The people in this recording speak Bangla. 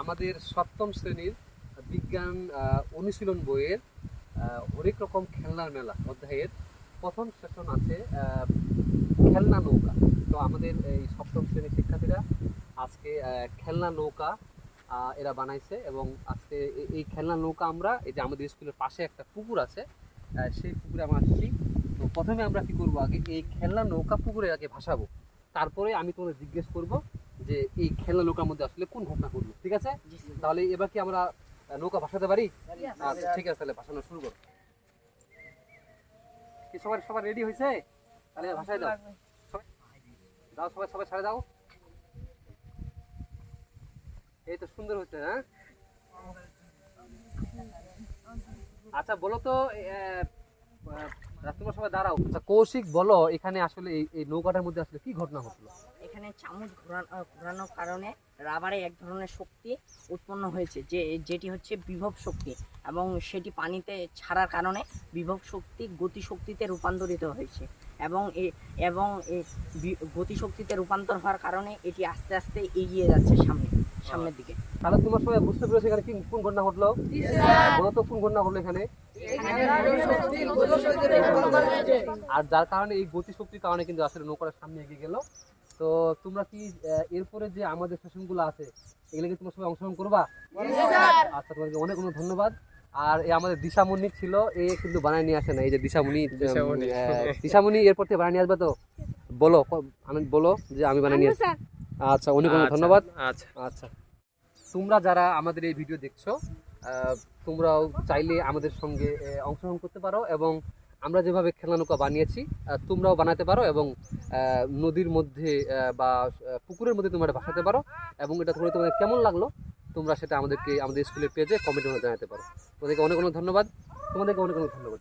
আমাদের সপ্তম শ্রেণির বিজ্ঞান অনুশীলন বইয়ের অনেক রকম খেলনার মেলা, অধ্যায়ের প্রথম সেশন আছে খেলনা নৌকা। তো আমাদের এই সপ্তম শ্রেণির শিক্ষার্থীরা আজকে খেলনা নৌকা এরা বানাইছে এবং আজকে এই খেলনা নৌকা আমরা, এই যে আমাদের স্কুলের পাশে একটা পুকুর আছে সেই পুকুরে আমরা আসছি। তো প্রথমে আমরা কি করব আগে, এই খেলনা নৌকা পুকুরে আগে ভাসাবো। তারপরে আমি তোমাদের জিজ্ঞেস করব যে এই খেলনা নৌকার মধ্যে আসলে কোন ঘটনা ঘটলো ঠিক আছে? তাহলে এবার কি আমরা নৌকা ভাসাতে পারি? আচ্ছা ঠিক আছে তাহলে ভাসানো শুরু করো। কি সবাই সবাই রেডি হয়েছে? তাহলে ভাসায় দাও। দাও সবাই সবাই ছাড়ে দাও। এই তো সুন্দর হচ্ছে হ্যাঁ আচ্ছা বলো তো তোমরা সবাই দাঁড়াও। আচ্ছা কৌশিক বলো এখানে আসলে এই নৌকাটার মধ্যে আসলে কি ঘটনা ঘটলো? এখানে চামচ ঘোরানো ঘোরানোর কারণে রাবারে এক ধরনের শক্তি উৎপন্ন হয়েছে যে যেটি হচ্ছে বিভব শক্তি এবং সেটি পানিতে ছাড়ার কারণে বিভব শক্তি গতিশক্তিতে রূপান্তরিত হয়েছে এবং এ এবং এই বি- রূপান্তর হওয়ার কারণে এটি আস্তে আস্তে এগিয়ে যাচ্ছে সামনে সামনের দিকে। তাহলে তোমরা সবাই বুঝতে পেরেছ এখানে কি কোন ঘটনা ঘটলো? বলো তো কোন ঘটনা ঘটলো এখানে? আর যার কারণে এই গতিশক্তির কারণে কিন্তু আসলে নৌকাটা সামনে এগিয়ে গেল। তো তোমরা কি এরপরে যে আমাদের সেশনগুলো আছে এগুলো কি তোমরা সবাই অংশগ্রহণ করবা? আচ্ছা তোমাকে অনেক অনেক ধন্যবাদ। আর এই আমাদের দিশামণি ছিল এ কিন্তু বানায় নিয়ে আসে না এই যে দিশামণি দিশামণি। এরপর থেকে বানায় নিয়ে আসবে তো? বলো আমি বলো যে আমি বানায় নিয়ে আসব আচ্ছা অনেক অনেক আচ্ছা, ধন্যবাদ। আচ্ছা। আচ্ছা। তোমরা যারা আমাদের এই ভিডিও দেখছ আহ, তোমরাও চাইলে আমাদের সঙ্গে অংশগ্রহণ করতে পারো এবং আমরা যেভাবে খেলনা নৌকা বানিয়েছি তোমরাও বানাতে পারো এবং নদীর মধ্যে বা পুকুরের মধ্যে তোমরা ভাসাতে পারো এবং এটা করে তোমাদের কেমন লাগল, তোমরা সেটা আমাদেরকে, আমাদের স্কুলের পেজে কমেন্টের মধ্যে জানাতে পারো। তোমাদেরকে অনেক অনেক ধন্যবাদ। তোমাদেরকে অনেক অনেক ধন্যবাদ।